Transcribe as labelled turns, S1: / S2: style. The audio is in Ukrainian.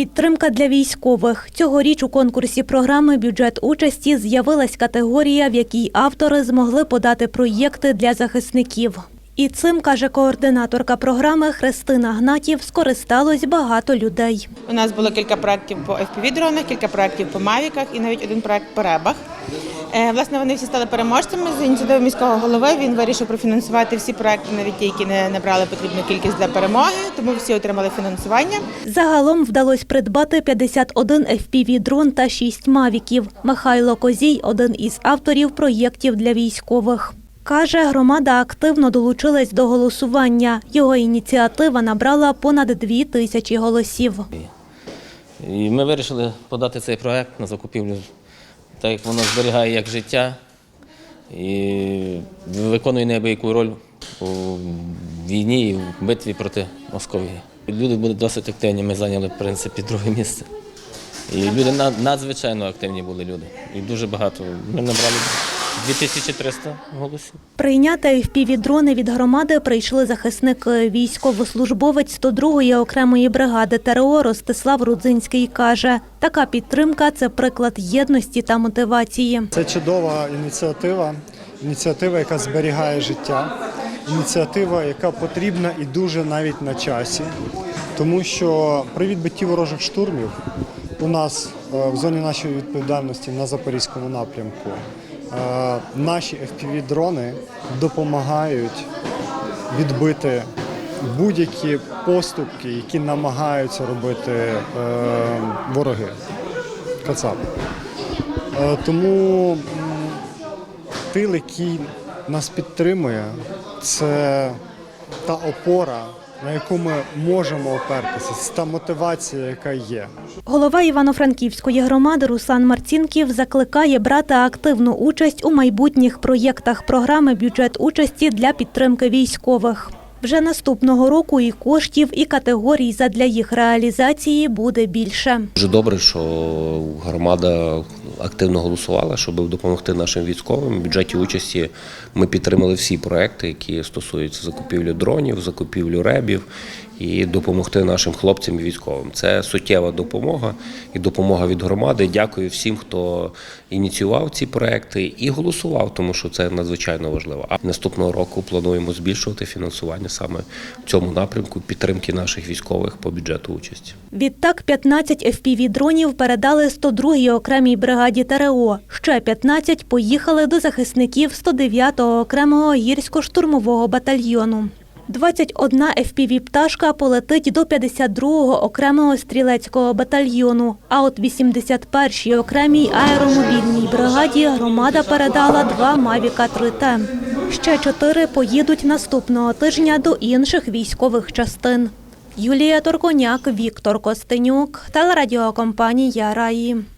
S1: Підтримка для військових. Цьогоріч у конкурсі програми бюджет участі з'явилась категорія, в якій автори змогли подати проєкти для захисників. І цим, каже координаторка програми Христина Гнатів, скористалось багато людей.
S2: У нас було кілька проєктів по FPV-дронах, кілька проєктів по мавіках і навіть один проєкт по ребах. Е, Власне, вони всі стали переможцями з ініціативи міського голови. Він вирішив профінансувати всі проєкти, навіть ті, які не набрали потрібну кількість для перемоги, тому всі отримали фінансування.
S1: Загалом вдалося придбати 51 FPV-дрон та 6 мавіків. Михайло Козій – один із авторів проєктів для військових. Каже, громада активно долучилась до голосування. Його ініціатива набрала понад дві тисячі голосів.
S3: І ми вирішили подати цей проект на закупівлю, так як воно зберігає як життя і виконує неабияку роль у війні і в битві проти Московії. Люди були досить активні, ми зайняли, в принципі, друге місце. І люди надзвичайно активні були люди. І дуже багато. Ми набрали 2300 голосів.
S1: Прийняти FPV-дрони від громади прийшли захисники. Військовослужбовець 102-ї окремої бригади ТРО Ростислав Рудзинський каже, така підтримка – це приклад єдності та мотивації.
S4: Це чудова ініціатива, ініціатива, яка зберігає життя, ініціатива, яка потрібна і дуже навіть на часі, тому що при відбитті ворожих штурмів у нас е, в зоні нашої відповідальності на запорізькому напрямку е, наші FPV-дрони допомагають відбити будь-які поступки, які намагаються робити е, вороги. Кацапи. Е, Тому тил, який нас підтримує, це та опора, на яку ми можемо опертися, це та мотивація, яка є.
S1: Голова Івано-Франківської громади Руслан Марцінків закликає брати активну участь у майбутніх проєктах програми бюджет участі для підтримки військових. Вже наступного року і коштів, і категорій задля їх реалізації буде більше.
S5: Дуже добре, що громада активно голосувала, щоб допомогти нашим військовим. В бюджеті участі ми підтримали всі проекти, які стосуються закупівлі дронів, закупівлю ребів і допомогти нашим хлопцям і військовим. Це суттєва допомога і допомога від громади. Дякую всім, хто ініціював ці проекти і голосував, тому що це надзвичайно важливо. А наступного року плануємо збільшувати фінансування саме в цьому напрямку підтримки наших військових по бюджету участі.
S1: Відтак 15 FPV-дронів передали 102-й окремій бригаді ТРО. Ще 15 поїхали до захисників 109-го окремого гірсько-штурмового батальйону. 21 FPV-пташка полетить до 52-го окремого стрілецького батальйону. А от 81-й окремій аеромобільній бригаді громада передала два Мавіка 3Т. Ще чотири поїдуть наступного тижня до інших військових частин. Юлія Торконяк, Віктор Костенюк, телерадіокомпанія Раї.